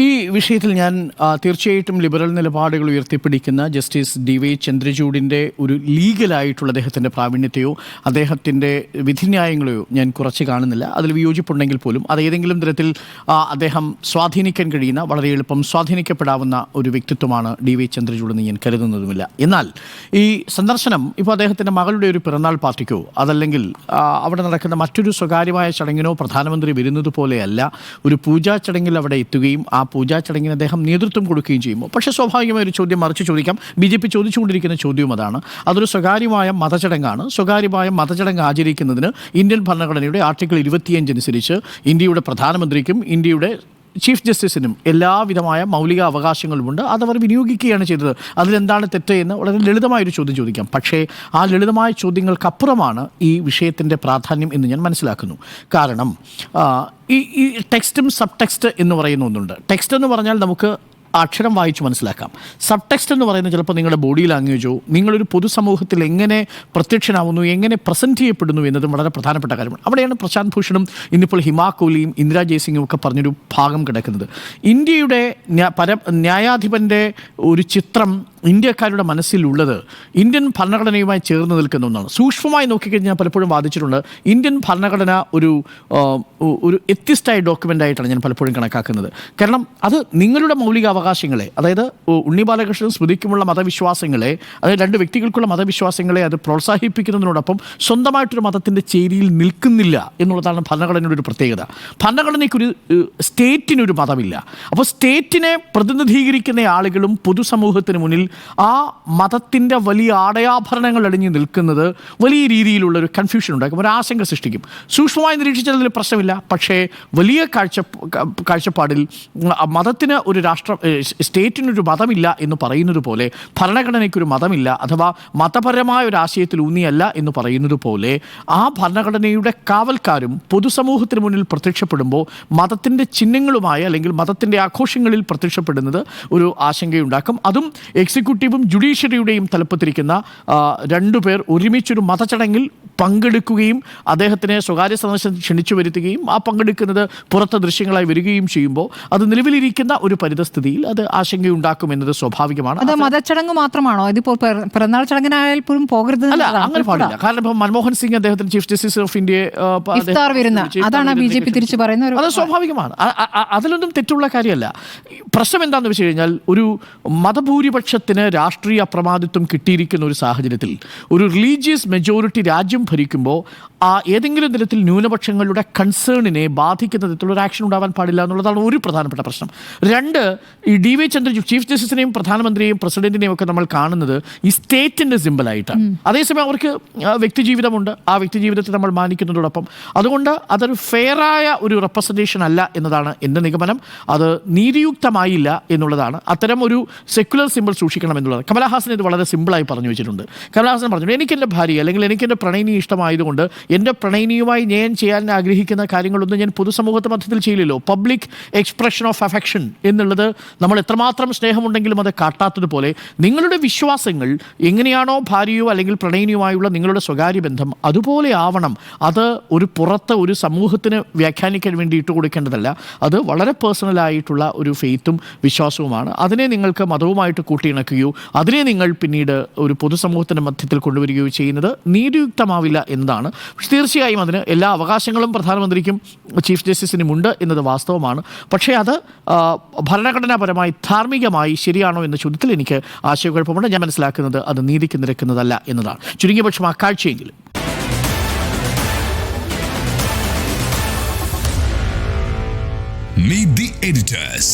ഈ വിഷയത്തിൽ ഞാൻ തീർച്ചയായിട്ടും ലിബറൽ നിലപാടുകൾ ഉയർത്തിപ്പിടിക്കുന്ന ജസ്റ്റിസ് ഡി വൈ ചന്ദ്രചൂഡിന്റെ ഒരു ലീഗലായിട്ടുള്ള അദ്ദേഹത്തിന്റെ പ്രാവീണ്യത്തെയോ അദ്ദേഹത്തിന്റെ വിധിന്യായങ്ങളെയോ ഞാൻ കുറച്ച് കാണുന്നില്ല. അതിൽ വിയോജിപ്പുണ്ടെങ്കിൽ പോലും അത് ഏതെങ്കിലും തരത്തിൽ അദ്ദേഹം സ്വാധീനിക്കാൻ കഴിയുന്ന വളരെ എളുപ്പം സ്വാധീനിക്കപ്പെടാവുന്ന ഒരു വ്യക്തിത്വമാണ് ഡി വൈ ചന്ദ്രചൂഡെന്ന് ഞാൻ കരുതുന്നതുമില്ല. എന്നാൽ ഈ സന്ദർശനം ഇപ്പോൾ അദ്ദേഹത്തിന്റെ മകളുടെ ഒരു പിറന്നാൾ പാർട്ടിക്കോ അതല്ലെങ്കിൽ അവിടെ നടക്കുന്ന മറ്റൊരു സ്വകാര്യമായ ചടങ്ങിനോ പ്രധാനമന്ത്രി വരുന്നത് പോലെയല്ല ഒരു പൂജാ ചടങ്ങിൽ അവിടെ എത്തുകയും ആ പൂജാ ചടങ്ങിന് അദ്ദേഹം നേതൃത്വം കൊടുക്കുകയും ചെയ്യുമ്പോൾ. പക്ഷേ സ്വാഭാവികമായ ഒരു ചോദ്യം മറിച്ച് ചോദിക്കാം. ബി ജെ പി ചോദിച്ചുകൊണ്ടിരിക്കുന്ന ചോദ്യവും അതാണ്. അതൊരു സ്വകാര്യമായ മതചടങ്ങാണ്. സ്വകാര്യമായ മതചടങ്ങ് ആചരിക്കുന്നതിന് ഇന്ത്യൻ ഭരണഘടനയുടെ ആർട്ടിക്കിൾ ഇരുപത്തിയഞ്ച് അനുസരിച്ച് ഇന്ത്യയുടെ പ്രധാനമന്ത്രിക്കും ഇന്ത്യയുടെ ചീഫ് ജസ്റ്റിസിനും എല്ലാവിധമായ മൗലിക അവകാശങ്ങളുമുണ്ട് അതവർ വിനിയോഗിക്കുകയാണ് ചെയ്തത്. അതിലെന്താണ് തെറ്റ് എന്ന് വളരെ ലളിതമായൊരു ചോദ്യം ചോദിക്കാം. പക്ഷേ ആ ലളിതമായ ചോദ്യങ്ങൾക്കപ്പുറമാണ് ഈ വിഷയത്തിന്റെ പ്രാധാന്യം എന്ന് ഞാൻ മനസ്സിലാക്കുന്നു. കാരണം ഈ ഈ ടെക്സ്റ്റും സബ് ടെക്സ്റ്റ് എന്ന് പറയുന്ന ഒന്നുണ്ട്. ടെക്സ്റ്റ് എന്ന് പറഞ്ഞാൽ നമുക്ക് അക്ഷരം വായിച്ച് മനസ്സിലാക്കാം. സബ് ടെക്സ്റ്റ് എന്ന് പറയുന്നത് ചിലപ്പോൾ നിങ്ങളുടെ ബോഡി ലാംഗ്വേജോ നിങ്ങളൊരു പൊതുസമൂഹത്തിൽ എങ്ങനെ പ്രത്യക്ഷനാവുന്നു എങ്ങനെ പ്രസന്റ് ചെയ്യപ്പെടുന്നു എന്നതും വളരെ പ്രധാനപ്പെട്ട കാര്യമാണ്. അവിടെയാണ് പ്രശാന്ത് ഭൂഷണും ഇന്നിപ്പോൾ ഹിമാ കോഹ്ലിയും ഇന്ദിരാ ജയ്സിംഗും ഒക്കെ പറഞ്ഞൊരു ഭാഗം കിടക്കുന്നത്. ഇന്ത്യയുടെ പര ന്യായാധിപന്റെ ഒരു ചിത്രം ഇന്ത്യക്കാരുടെ മനസ്സിലുള്ളത് ഇന്ത്യൻ ഭരണഘടനയുമായി ചേർന്ന് നിൽക്കുന്ന ഒന്നാണ്. സൂക്ഷ്മമായി നോക്കിക്കഴിഞ്ഞാൽ പലപ്പോഴും വാദിച്ചിട്ടുണ്ട് ഇന്ത്യൻ ഭരണഘടന ഒരു ഒരു വ്യത്യസ്തമായ ഡോക്യുമെന്റ് ആയിട്ടാണ് ഞാൻ പലപ്പോഴും കണക്കാക്കുന്നത്. കാരണം അത് നിങ്ങളുടെ മൗലിക അവകാശങ്ങളെ അതായത് ഉണ്ണി ബാലകൃഷ്ണൻ സ്മൃതിക്കുമുള്ള മതവിശ്വാസങ്ങളെ അതായത് രണ്ട് വ്യക്തികൾക്കുള്ള മതവിശ്വാസങ്ങളെ അത് പ്രോത്സാഹിപ്പിക്കുന്നതിനോടൊപ്പം സ്വന്തമായിട്ടൊരു മതത്തിന്റെ ചേരിയിൽ നിൽക്കുന്നില്ല എന്നുള്ളതാണ് ഭരണഘടനയുടെ ഒരു പ്രത്യേകത. ഭരണഘടനയ്ക്കൊരു സ്റ്റേറ്റിനൊരു മതമില്ല. അപ്പോൾ സ്റ്റേറ്റിനെ പ്രതിനിധീകരിക്കുന്ന ആളുകളും പൊതുസമൂഹത്തിന് മുന്നിൽ ആ മതത്തിന്റെ വലിയ ആടയാഭരണങ്ങൾ അടിഞ്ഞു നിൽക്കുന്നത് വലിയ രീതിയിലുള്ള ഒരു കൺഫ്യൂഷൻ ഉണ്ടാക്കും ഒരു ആശങ്ക സൃഷ്ടിക്കും. സൂക്ഷ്മമായി നിരീക്ഷിച്ചതിൽ പ്രശ്നമില്ല പക്ഷേ വലിയ കാഴ്ച കാഴ്ചപ്പാടിൽ മതത്തിന് ഒരു രാഷ്ട്ര സ്റ്റേറ്റിനൊരു മതമില്ല എന്ന് പറയുന്നത് പോലെ ഭരണഘടനയ്ക്കൊരു മതമില്ല അഥവാ മതപരമായ ഒരു ആശയത്തിൽ ഊന്നിയല്ല എന്ന് പറയുന്നത് പോലെ ആ ഭരണഘടനയുടെ കാവൽക്കാരും പൊതുസമൂഹത്തിന് മുന്നിൽ പ്രത്യക്ഷപ്പെടുമ്പോൾ മതത്തിന്റെ ചിഹ്നങ്ങളുമായി അല്ലെങ്കിൽ മതത്തിന്റെ ആഘോഷങ്ങളിൽ പ്രത്യക്ഷപ്പെടുന്നത് ഒരു ആശങ്കയുണ്ടാക്കും. അതും എക്സിക്യൂട്ടീവും ജുഡീഷ്യറിയുടെയും തലപ്പത്തിരിക്കുന്ന രണ്ടുപേർ ഒരുമിച്ചൊരു മതചടങ്ങിൽ പങ്കെടുക്കുകയും അദ്ദേഹത്തിനെ സ്വകാര്യ സന്ദർശനത്തിൽ ക്ഷണിച്ചു വരുത്തുകയും ആ പങ്കെടുക്കുന്നത് പുറത്തെ ദൃശ്യങ്ങളായി വരികയും ചെയ്യുമ്പോൾ അത് നിലവിലിരിക്കുന്ന ഒരു പരിതസ്ഥിതിയിൽ അത് ആശങ്കയുണ്ടാക്കും എന്നത് സ്വാഭാവികമാണ്. അത് മതച്ചടങ്ങ് മാത്രമാണോ? ഇതിപ്പോൾ പിറ- പിറന്നാൾ ചടങ്ങിനായാൽ പോലും പോകരുത് അല്ല അങ്ങനെ പാടില്ല. കാരണം ഇപ്പം മൻമോഹൻ സിംഗ് അദ്ദേഹത്തിന് ചീഫ് ജസ്റ്റിസ് ഓഫ് ഇന്ത്യ അതാണ് ബി ജെ പി തിരിച്ചു പറയുന്നത് അത് സ്വാഭാവികമാണ്. അതിലൊന്നും തെറ്റുള്ള കാര്യമല്ല. പ്രശ്നം എന്താണെന്ന് വെച്ച് കഴിഞ്ഞാൽ ഒരു മതഭൂരിപക്ഷത്തിന് രാഷ്ട്രീയ അപ്രമാദിത്വം കിട്ടിയിരിക്കുന്ന ഒരു സാഹചര്യത്തിൽ ഒരു റിലീജിയസ് മെജോറിറ്റി രാജ്യം ഭരിക്കുമ്പോൾ ആ ഏതെങ്കിലും തരത്തിൽ ന്യൂനപക്ഷങ്ങളുടെ കൺസേണിനെ ബാധിക്കുന്ന തരത്തിലുള്ള ഒരു ആക്ഷൻ ഉണ്ടാവാൻ പാടില്ല എന്നുള്ളതാണ് ഒരു പ്രധാനപ്പെട്ട പ്രശ്നം. രണ്ട് ഈ ഡി വൈ ചന്ദ്രചൂഡ് ചീഫ് ജസ്റ്റിസിനെയും പ്രധാനമന്ത്രിയെയും പ്രസിഡന്റിനെയും ഒക്കെ നമ്മൾ കാണുന്നത് ഈ സ്റ്റേറ്റിന്റെ സിമ്പിളായിട്ടാണ് അതേസമയം അവർക്ക് വ്യക്തിജീവിതമുണ്ട്. ആ വ്യക്തിജീവിതത്തെ നമ്മൾ മാനിക്കുന്നതോടൊപ്പം. അതുകൊണ്ട് അതൊരു ഫെയറായ ഒരു റെപ്രസെന്റേഷൻ അല്ല എന്നതാണ് എന്റെ നിഗമനം. അത് നീതിയുക്തമായില്ല എന്നുള്ളതാണ്. അത്തരം ഒരു സെക്യുലർ സിമ്പിൾ സൂക്ഷിക്കണം എന്നുള്ളത്. കമലഹാസൻ ഇത് വളരെ സിമ്പിളായി പറഞ്ഞു വെച്ചിട്ടുണ്ട്. കമലഹാസൻ പറഞ്ഞു എനിക്ക് എന്റെ ഭാര്യ അല്ലെങ്കിൽ എനിക്ക് എന്റെ പ്രണയിനി ഇഷ്ടമായതുകൊണ്ട് എന്റെ പ്രണയിനിയുമായി ഞാൻ ചെയ്യാൻ ആഗ്രഹിക്കുന്ന കാര്യങ്ങളൊന്നും ഞാൻ പൊതുസമൂഹത്തെ മധ്യത്തിൽ ചെയ്യില്ലല്ലോ. പബ്ലിക് എക്സ്പ്രഷൻ ഓഫ് അഫെക്ഷൻ എന്നുള്ളത് നമ്മൾ എത്രമാത്രം സ്നേഹമുണ്ടെങ്കിലും അത് കാട്ടാത്തതുപോലെ നിങ്ങളുടെ വിശ്വാസങ്ങൾ എങ്ങനെയാണോ ഭാര്യയോ അല്ലെങ്കിൽ പ്രണയിനിയുമായുള്ള നിങ്ങളുടെ സ്വകാര്യ ബന്ധം അതുപോലെ ആവണം. അത് ഒരു പുറത്ത് ഒരു സമൂഹത്തിന് വ്യാഖ്യാനിക്കാൻ വേണ്ടി ഇട്ട് കൊടുക്കേണ്ടതല്ല. അത് വളരെ പേഴ്സണലായിട്ടുള്ള ഒരു ഫെയ്ത്തും വിശ്വാസവുമാണ്. അതിനെ നിങ്ങൾക്ക് മതവുമായിട്ട് കൂട്ടിയിണക്കുകയോ അതിനെ നിങ്ങൾ പിന്നീട് ഒരു പൊതുസമൂഹത്തിന്റെ മധ്യത്തിൽ കൊണ്ടുവരികയോ ചെയ്യുന്നത് നീതിയുക്തമാവില്ല എന്നതാണ്. പക്ഷെ തീർച്ചയായും അതിന് എല്ലാ അവകാശങ്ങളും പ്രധാനമന്ത്രിക്കും ചീഫ് ജസ്റ്റിസിനും ഉണ്ട് എന്നത് വാസ്തവമാണ്. പക്ഷേ അത് ഭരണഘടനാപരമായി ധാർമ്മികമായി ശരിയാണോ എന്ന ചോദ്യത്തിൽ എനിക്ക് ആശയക്കുഴപ്പമുണ്ട്. ഞാൻ മനസ്സിലാക്കുന്നത് അത് നീതിക്ക് നിരക്കുന്നതല്ല എന്നതാണ്. ചുരുങ്ങിയ പക്ഷം ആ കാഴ്ചയെങ്കിലും. Meet the editors.